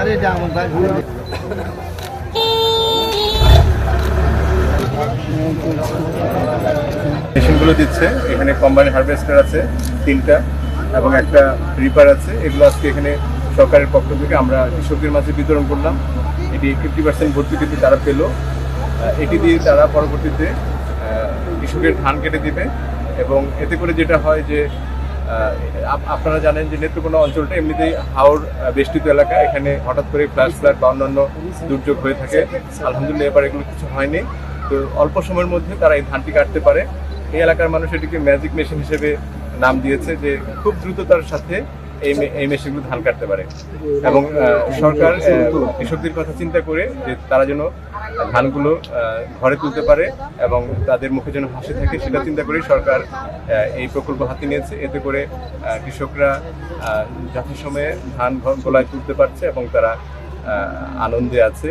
আরে যা, আমার মেশিনগুলো দিচ্ছে, এখানে কম্বাইন হারভেস্টার আছে, তিনটা, এবং একটা রিপার আছে। এগুলো আজকে এখানে সরকারের পক্ষ থেকে আমরা কৃষকদের মাঝে বিতরণ করলাম। এটি ফিফটি পার্সেন্ট ভর্তি ভর্তুকিতে তারা পেল। এটি দিয়ে তারা পরবর্তীতে কৃষকের ধান কেটে দিবে, এবং এতে করে যেটা হয় যে আপনারা জানেন যে নেত্রকোনা অঞ্চলটা এমনিতেই হাওড় বেষ্টিত এলাকা। এখানে হঠাৎ করে ফ্ল্যাশ ফ্ল্যাট বা অন্যান্য দুর্যোগ হয়ে থাকে। আলহামদুলিল্লাহ, এবার এগুলো কিছু হয়নি। তো অল্প সময়ের মধ্যে তারা এই ধানটি কাটতে পারে। এই এলাকার মানুষ এটিকে ম্যাজিক মেশিন হিসেবে নাম দিয়েছে যে খুব দ্রুততার সাথে এই এই মেশিনগুলো ধান কাটতে পারে। এবং সরকার কৃষকদের কথা চিন্তা করে যে তারা যেন ধানগুলো ঘরে তুলতে পারে এবং তাদের মুখে যেন হাসি থাকে সেটা চিন্তা করেই সরকার এই প্রকল্প হাতে নিয়েছে। এতে করে কৃষকরা যথাসময়ে ধান গোলায় তুলতে পারছে এবং তারা আনন্দে আছে।